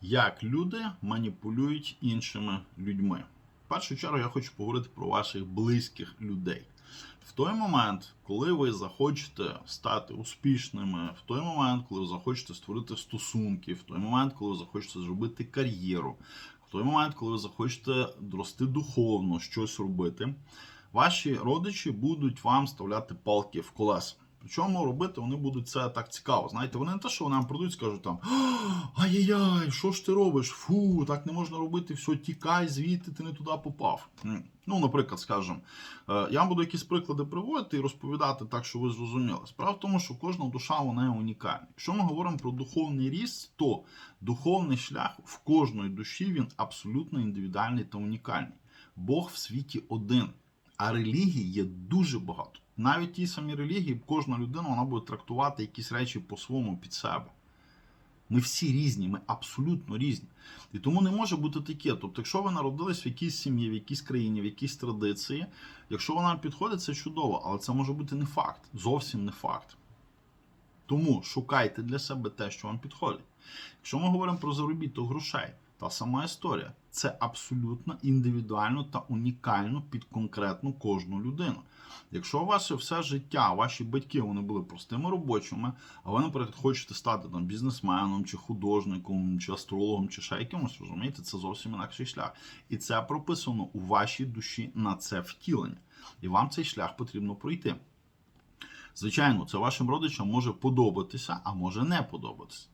як люди маніпулюють іншими людьми. В першу чергу я хочу поговорити про ваших близьких людей. В той момент, коли ви захочете стати успішними, в той момент, коли ви захочете створити стосунки, в той момент, коли ви захочете зробити кар'єру, в той момент, коли ви захочете рости духовно, щось робити, ваші родичі будуть вам вставляти палки в колеса. Причому робити вони будуть це так цікаво. Знаєте, вони не те, що вони нам прийдуть, скажуть там ай-яй-яй, що ж ти робиш? Фу, так не можна робити, все, тікай звідти, ти не туди попав. Ну, наприклад, скажімо, е, я вам буду якісь приклади приводити і розповідати так, що ви зрозуміли. Справа в тому, що кожна душа вона є унікальна. Якщо ми говоримо про духовний ріст, то духовний шлях в кожної душі він абсолютно індивідуальний та унікальний. Бог в світі один, а релігій є дуже багато. Навіть ті самі релігії, кожна людина вона буде трактувати якісь речі по-своєму під себе. Ми всі різні, ми абсолютно різні. І тому не може бути таке. Тобто, якщо ви народились в якійсь сім'ї, в якійсь країні, в якійсь традиції, якщо вона підходить, це чудово, але це може бути не факт. Зовсім не факт. Тому шукайте для себе те, що вам підходить. Якщо ми говоримо про заробіток грошей, та сама історія. Це абсолютно індивідуально та унікально під конкретну кожну людину. Якщо ваше все життя, ваші батьки вони були простими робочими, а ви, наприклад, хочете стати там бізнесменом, чи художником, чи астрологом, чи ще якимось, розумієте, це зовсім інакший шлях. І це прописано у вашій душі на це втілення. І вам цей шлях потрібно пройти. Звичайно, це вашим родичам може подобатися, а може не подобатися.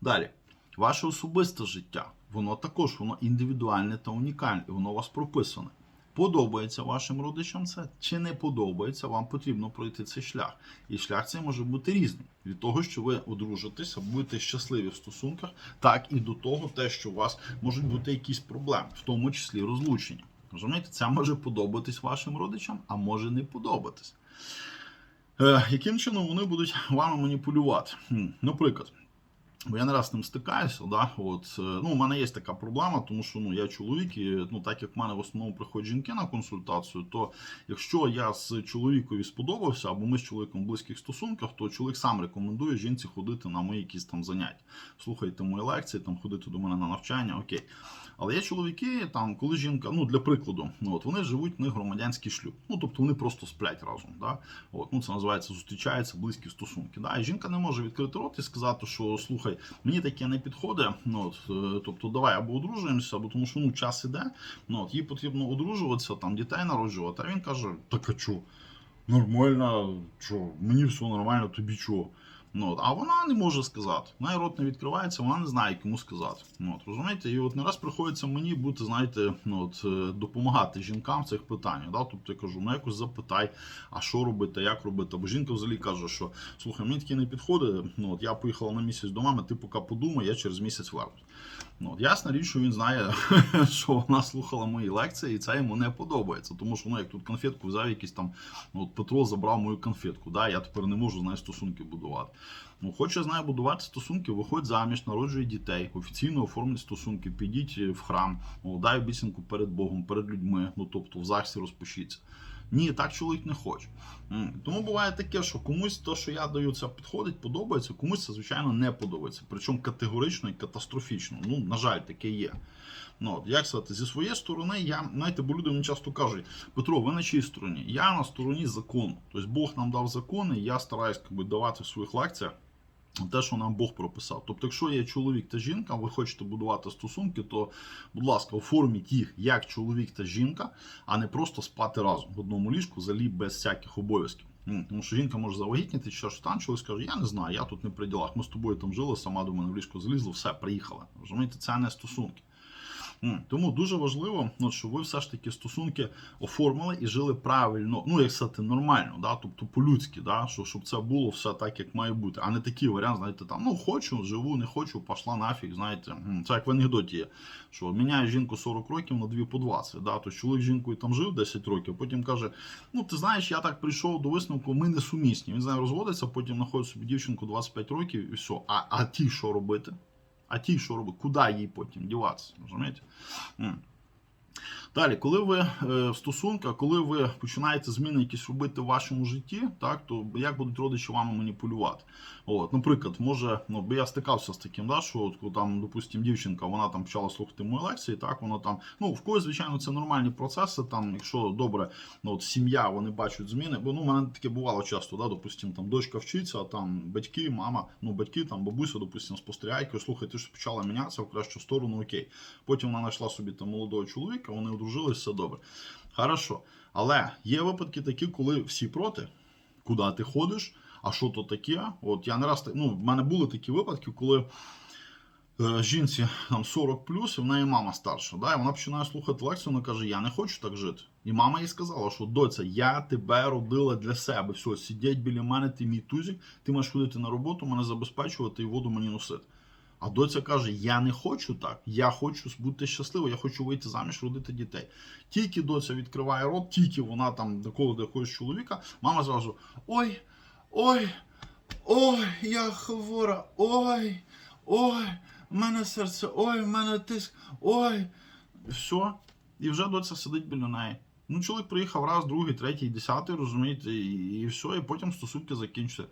Далі, ваше особисте життя, воно також воно індивідуальне та унікальне, і воно у вас прописане. Подобається вашим родичам це чи не подобається, вам потрібно пройти цей шлях. І шлях цей може бути різним. Від того, що ви одружитеся, будете щасливі в стосунках, так і до того, те, що у вас можуть бути якісь проблеми, в тому числі розлучення. Розумієте, це може подобатись вашим родичам, а може не подобатись. Е, яким чином вони будуть вами маніпулювати? Наприклад, бо я не раз з ним стикаюся, да, от, е, ну, у мене є така проблема, тому що ну, я чоловік, і ну, так як в мене в основному приходять жінки на консультацію, то якщо я з чоловікові сподобався, або ми з чоловіком в близьких стосунках, то чоловік сам рекомендує жінці ходити на мої якісь там заняття. Слухайте мої лекції, там ходити до мене на навчання, окей. Але є чоловіки, там, коли жінка, ну для прикладу, ну от вони живуть в них громадянський шлюб. Ну тобто вони просто сплять разом. Да? От, ну це називається зустрічаються близькі стосунки. Да? І жінка не може відкрити рот і сказати, що слухай, мені таке не підходить. Ну от, тобто, давай або одружуємося, або тому що ну час іде. Ну от їй потрібно одружуватися, там дітей народжувати. А він каже: так а чо? Нормально, чо? мені все нормально, тобі чого? Ну, от, а вона не може сказати. В неї рот не відкривається, вона не знає, кому сказати. Ну, от, розумієте? І от не раз приходиться мені бути, знаєте, ну, от, е, допомагати жінкам в цих питаннях. Да? Тобто я кажу, ну якось запитай, а що робити, як робити. Бо жінка взагалі каже, що слухай, мені таке не підходить. Ну, от, я поїхала на місяць до мами, ти поки подумай, я через місяць вернусь. Ну, от, ясна річ, що він знає, що вона слухала мої лекції, і це йому не подобається. Тому що ну, як тут конфетку взяв якийсь там, ну, от Петро забрав мою конфетку. Да? Я тепер не можу з нею стосунки будувати. Ну, хоче нею будувати стосунки, виходь заміж, народжує дітей, офіційно оформлять стосунки, підіть в храм, ну, дай обіцянку перед Богом, перед людьми, ну тобто в ЗАГСі розпишіться. Ні, так чоловік не хоче. Тому буває таке, що комусь те, що я даю, це підходить, подобається, комусь це, звичайно, не подобається. Причому категорично і катастрофічно. Ну, на жаль, таке є. Ну, от, як сказати, зі своєї сторони, я, знаєте, бо люди мені часто кажуть, Петро, ви на чиїй стороні? Я на стороні закону. Тобто Бог нам дав закони, і я стараюсь давати в своїх лекціях те, що нам Бог прописав. Тобто, якщо є чоловік та жінка, ви хочете будувати стосунки, то, будь ласка, оформіть їх як чоловік та жінка, а не просто спати разом в одному ліжку, взагалі без всяких обов'язків. Тому що жінка може завагітніти, що там чоловік скаже, я не знаю, я тут не при ділах. Ми з тобою там жили, сама до мене в ліжку залізла, все, приїхала. Розумієте, це не стосунки. Тому дуже важливо, ну, щоб ви все ж таки стосунки оформили і жили правильно, ну як сказати, нормально, да? тобто по-людськи, да? що, щоб це було все так, як має бути, а не такий варіант, знаєте, там, ну хочу, живу, не хочу, пішла нафіг, знаєте, це як в анекдоті є, що міняє жінку 40 років на дві по 20, да? то чоловік з жінкою там жив 10 років, потім каже, ну ти знаєш, я так прийшов до висновку, ми не сумісні. Він з нею розводиться, потім знаходить собі дівчинку 25 років і все. А, а ті, що робити? А ті, що робить, куди їй потім діватися? Розумієте? Далі, коли ви е, в стосунках, коли ви починаєте зміни якісь робити в вашому житті, так то як будуть родичі вами маніпулювати? От, наприклад, може, ну бо я стикався з таким, да, що от, там, допустим, дівчинка, вона там почала слухати мої лекції, так вона там, ну в когось, звичайно, це нормальні процеси. Там, якщо добре, ну от сім'я, вони бачать зміни. Бо ну, в мене таке бувало часто, да, допустим, там дочка вчиться, а там батьки, мама, ну батьки, там бабуся, допустим, спостерігають, кажуть, слухай, ти ж почала мінятися в кращу сторону, окей. Потім вона знайшла собі там молодого чоловіка, вони одружились, все добре. Хорошо. Але є випадки такі, коли всі проти, куди ти ходиш, а що то таке? От я не раз ну, в мене були такі випадки, коли е, жінці там 40 плюс, і в неї мама старша. Да, і вона починає слухати лекцію, вона каже: Я не хочу так жити. І мама їй сказала, що доця, я тебе родила для себе. Все, сидять біля мене, ти мій тузик, ти маєш ходити на роботу, мене забезпечувати і воду мені носити. А доця каже: Я не хочу так, я хочу бути щасливою, я хочу вийти заміж, родити дітей. Тільки доця відкриває рот, тільки вона там до до якогось чоловіка, мама зразу: Ой, ой, ой, я хвора, ой, ой, в мене серце, ой, в мене тиск, ой. Все. І вже доця сидить біля неї. Ну, чоловік приїхав раз, другий, третій, десятий, розумієте, і, і все, і потім стосунки закінчаться.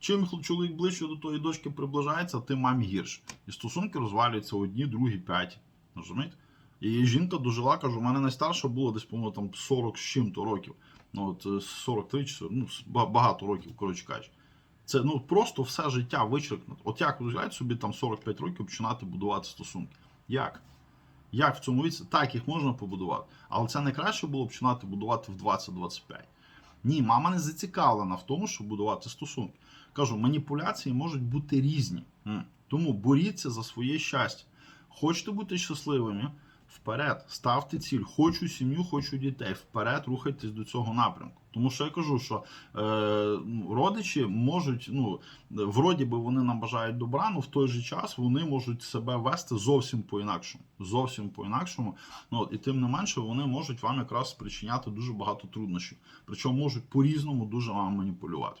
Чим чоловік ближче до тої дочки приближається, тим мамі гірше. І стосунки розвалюються одні, другі, п'яті. Розумієте? І жінка дожила, кажу, у мене найстарша було десь, по-моєму, там 40 з чим-то років. Ну, от е, 43 чи ну, багато років, коротше кажучи. Це ну просто все життя вичеркнуто. От як уявляють собі там 45 років починати будувати стосунки? Як? Як в цьому віці? Так, їх можна побудувати. Але це не краще було починати будувати в 20-25. Ні, мама не зацікавлена в тому, щоб будувати стосунки. Кажу, маніпуляції можуть бути різні. Тому боріться за своє щастя. Хочете бути щасливими? Вперед, ставте ціль. Хочу сім'ю, хочу дітей. Вперед рухайтесь до цього напрямку. Тому що я кажу, що е, родичі можуть, ну, вроді би вони нам бажають добра, але в той же час вони можуть себе вести зовсім по-інакшому. Зовсім по-інакшому. Ну, і тим не менше, вони можуть вам якраз спричиняти дуже багато труднощів. Причому можуть по-різному дуже вам маніпулювати.